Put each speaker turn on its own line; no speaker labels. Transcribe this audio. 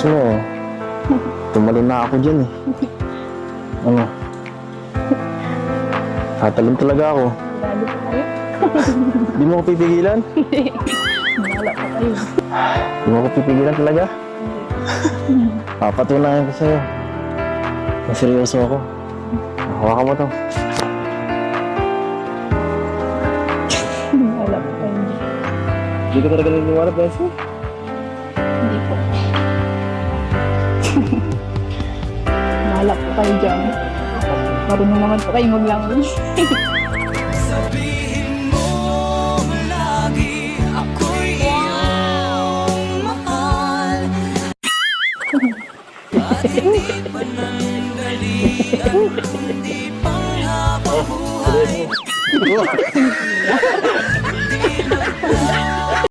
Gusto mo, tumalon na ako dyan eh. Ano? Tatalon talaga ako.
Lalo pa kayo.
Di mo ako pipigilan?
Wala pa kayo.
Di mo ako pipigilan talaga? Papatunayan ko sa'yo. Seryoso ako. Hawakan mo to.
Wala pa kayo.
Hindi ka talaga naniniwala, Bessie?
Wala po kayo dyan. Marunong naman po kayo maglangon.
Sabihin